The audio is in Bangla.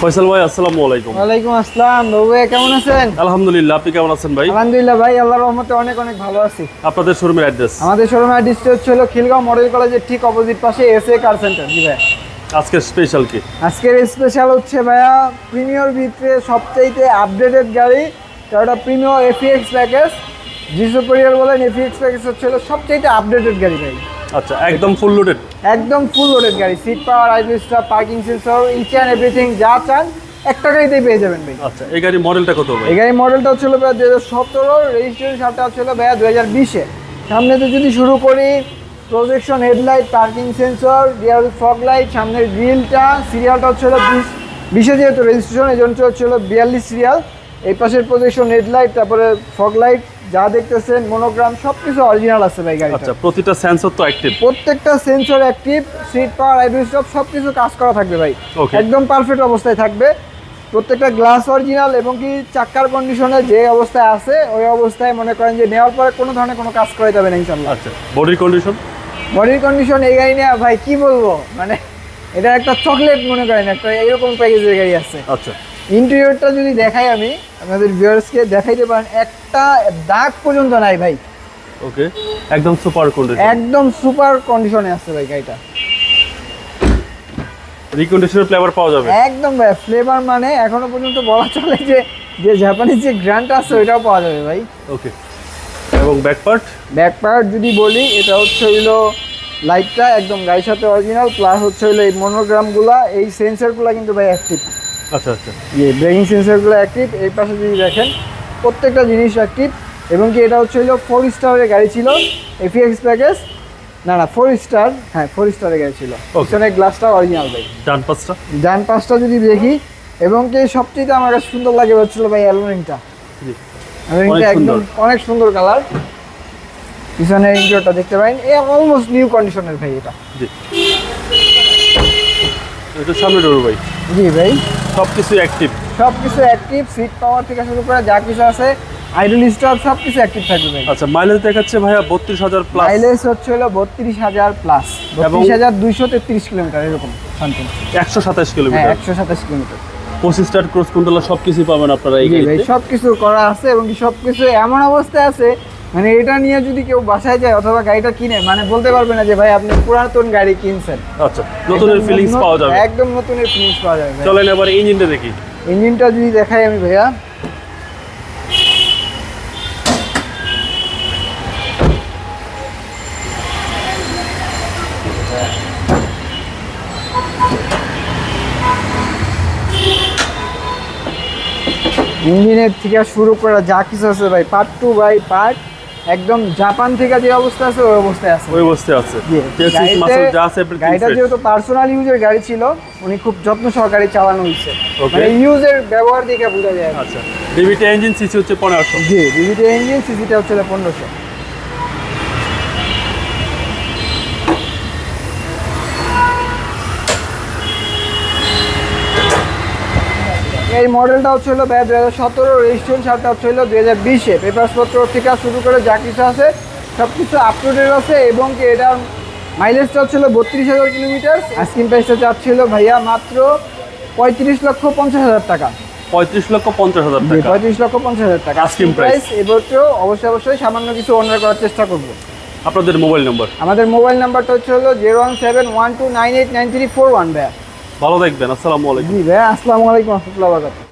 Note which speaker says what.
Speaker 1: ফয়সাল ভাই আসসালামু আলাইকুম।
Speaker 2: ওয়ালাইকুম আসসালাম বাবু কেমন আছেন?
Speaker 1: আলহামদুলিল্লাহ আপনি কেমন আছেন ভাই?
Speaker 2: আলহামদুলিল্লাহ ভাই আল্লাহর রহমতে অনেক অনেক ভালো আছি।
Speaker 1: আপনাদের শোরুমের অ্যাড্রেস?
Speaker 2: আমাদের শোরুমের অ্যাড্রেসটা হচ্ছে হলো খিলগাঁও মডেল কলেজের ঠিক অপোজিট পাশে এস এ কার সেন্টার জি ভাই
Speaker 1: আজকে স্পেশাল কি?
Speaker 2: আজকের স্পেশাল হচ্ছে ভাইয়া প্রিমিয়র ভিতরে সবচাইতে আপডেটেড গাড়ি ওটা প্রিমিয়র এফিএক্স প্যাকেজ জি সুপারিয়ার বলেন এফিএক্স প্যাকেজ হচ্ছে হলো সবচাইতে আপডেটেড গাড়ি ভাই।
Speaker 1: আচ্ছা একদম ফুল লোডেড
Speaker 2: একদম ফুল লোডেড গাড়ি। Seat power আইপিএসটা parking sensor each and everything যা চান একটা গাড়িতেই পেয়ে যাবেন ভাই।
Speaker 1: আচ্ছা এই গাড়ির মডেলটা কত ভাই?
Speaker 2: এই গাড়ির মডেলটা হচ্ছিল ভাইয়া দু হাজার সতেরো রেজিস্ট্রেশন সালটা হচ্ছিল ভাইয়া দু হাজার বিশে। সামনেতে যদি শুরু করি projection headlight parking sensor rear fog light সামনের গ্রিলটা সিরিয়ালটা হচ্ছিল বিশ বিশে যেহেতু রেজিস্ট্রেশন এই জন্য হচ্ছিল বিয়াল্লিশ সিরিয়াল এই পাশের প্রজেকশন হেডলাইট তারপরে ফগ লাইট যা দেখতেছেন মনোগ্রাম সবকিছু অরিজিনাল আছে ভাই গাড়িটা।
Speaker 1: আচ্ছা প্রতিটা সেন্সর তো অ্যাক্টিভ
Speaker 2: প্রত্যেকটা sensor active seat power IBS সব সব কিছু কাজ করা থাকবে ভাই। একদম পারফেক্ট অবস্থায় থাকবে। প্রত্যেকটা গ্লাস অরিজিনাল এবং কি চাক্কার কন্ডিশনে যে অবস্থায় আছে ওই অবস্থায় মনে করেন যে নেওয়ার পরে কোনো ধরনের কোনো কাজ করা যাবে না ইনশাল্লাহ
Speaker 1: আচ্ছা বডির কন্ডিশন
Speaker 2: বডির কন্ডিশন এই গাড়ি নিয়ে ভাই কি বলব? মানে এটা একটা চকলেট মনে করেন একটা এরকম প্যাকেজের গাড়ি আছে।
Speaker 1: আচ্ছা।
Speaker 2: ইন্টেরিয়রটা যদি দেখাই আমি আমাদের ভিউয়ার্সকে দেখাইতে পারেন একটা দাগ পর্যন্ত নাই ভাই।
Speaker 1: ওকে একদম সুপার কন্ডিশন
Speaker 2: একদম সুপার কন্ডিশনে আছে ভাই গাড়িটা।
Speaker 1: রিকন্ডিশনের ফ্লেভার পাওয়া যাবে।
Speaker 2: একদম ভাই ফ্লেভার মানে এখনও পর্যন্ত বলা চলে যে যে জাপানিজ যে গ্র্যান্ড আছে ওইটাও পাওয়া যাবে ভাই।
Speaker 1: ওকে এবং ব্যাক পার্ট
Speaker 2: ব্যাক পার্ট যদি বলি এটা হচ্ছে হইল লাইটটা একদম গাড়ির সাথে অরিজিনাল প্লাস হচ্ছে হইল এই মনোগ্রামগুলা এই সেন্সারগুলো কিন্তু ভাই অ্যাক্টিভ
Speaker 1: আচ্ছা আচ্ছা।
Speaker 2: যে ব্রেকিং সেন্সারগুলো অ্যাক্টিভ এই পাশে যদি দেখেন প্রত্যেকটা জিনিস অ্যাক্টিভ এবং কি এটা হচ্ছে হইল ফোর স্টারের গাড়ি ছিল এফিএক্স প্যাকেজ না না ফোর স্টার হ্যাঁ ফোর স্টারের গাড়ি ছিল। পিছনের গ্লাসটা অরিজিনাল ভাই
Speaker 1: ডান পাঁচটা
Speaker 2: ডান পাশটা যদি দেখি এবং কি সবচেয়ে আমার কাছে সুন্দর লাগে হচ্ছিল ভাই অ্যালুমিনটা
Speaker 1: জি।
Speaker 2: অ্যালুমিনটা একদম অনেক সুন্দর কালার পিছনের ইন্টারটা দেখতে পারেন। এ অলমোস্ট নিউ কন্ডিশনের ভাই এটা।
Speaker 1: জি। এটা সামনে ডোর ভাই।
Speaker 2: জি ভাই।
Speaker 1: সব কিছু অ্যাক্টিভ
Speaker 2: সব কিছু অ্যাক্টিভ সিট পাওয়ার থেকে শুরু করে যা কিছু আছে আইডল স্টপ সব কিছু অ্যাক্টিভ থাকবে
Speaker 1: আচ্ছা মাইলেজ দেখাচ্ছে ভাইয়া বত্রিশ হাজার প্লাস
Speaker 2: মাইলেজ হচ্ছে হলো বত্রিশ হাজার প্লাস বত্রিশ হাজার দুইশো তেত্রিশ কিলোমিটার এরকম সামথিং
Speaker 1: একশো সাতাশ
Speaker 2: হ্যাঁ
Speaker 1: কিলোমিটার
Speaker 2: একশো সাতাশ কিলোমিটার।
Speaker 1: পঁচিশ ক্রস কন্ট্রোলার সব কিছুই পাবেন আপনারা এই
Speaker 2: সব কিছু করা আছে এবং সব কিছু এমন অবস্থায় আছে মানে এটা নিয়ে যদি কেউ বাসায় যায় অথবা গাড়িটা কিনে মানে বলতে পারবে না যে ভাই আপনি পুরাতন গাড়ি কিনছেন।
Speaker 1: আচ্ছা নতুনের ফিলিংস পাওয়া যাবে।
Speaker 2: একদম নতুনের ফিলিংস পাওয়া যাবে।
Speaker 1: চলেন এবার ইঞ্জিনটা দেখি।
Speaker 2: ইঞ্জিনটা যদি দেখাই আমি ভাইয়া। ইঞ্জিনের থেকে শুরু করা যা কিছু আছে ভাই। পার্ট টু বাই পার্ট একদম জাপান থেকে যে অবস্থা আছে ওই অবস্থায় আছে।
Speaker 1: ওই অবস্থায় আছে।
Speaker 2: গাড়িটা যেহেতু পার্সোনাল ইউজের গাড়ি ছিল উনি খুব যত্ন সহকারে চালানো হয়েছে। মানে ইউজের ব্যবহার দেখে বোঝা যায়।
Speaker 1: আচ্ছা। ডিভিটি ইঞ্জিন সিসি হচ্ছে পনেরোশো।
Speaker 2: জি ডিভিডি ইঞ্জিন সিসিটা হচ্ছে পনেরোশো। এই মডেলটা হচ্ছে হলো দু হাজার সতেরো রেজিস্ট্রেশন সালটা হচ্ছে হলো দু হাজার বিশে। পেপারসপত্র থেকে শুরু করে যা কিছু আছে সব কিছু আপটুডেট আছে এবং কি এটার মাইলেজটা হচ্ছিল বত্রিশ হাজার কিলোমিটার আইসক্রিম প্রাইসটা চাচ্ছিল ভাইয়া মাত্র পঁয়ত্রিশ লক্ষ পঞ্চাশ হাজার টাকা।
Speaker 1: পঁয়ত্রিশ লক্ষ পঞ্চাশ হাজার টাকা।
Speaker 2: পঁয়ত্রিশ লক্ষ পঞ্চাশ হাজার টাকা। আইসক্রিম প্রাইস এবছরও অবশ্যই অবশ্যই সামান্য কিছু অনার করার চেষ্টা করব।
Speaker 1: আপনাদের মোবাইল নম্বর
Speaker 2: আমাদের মোবাইল নাম্বারটা হচ্ছে হলো zero one seven one two nine eight nine three four one ভাইয়া।
Speaker 1: ভালো থাকবেন আসসালামু আলাইকুম।
Speaker 2: জি ভাই আসসালামু আলাইকুম রহমতুল্লাহ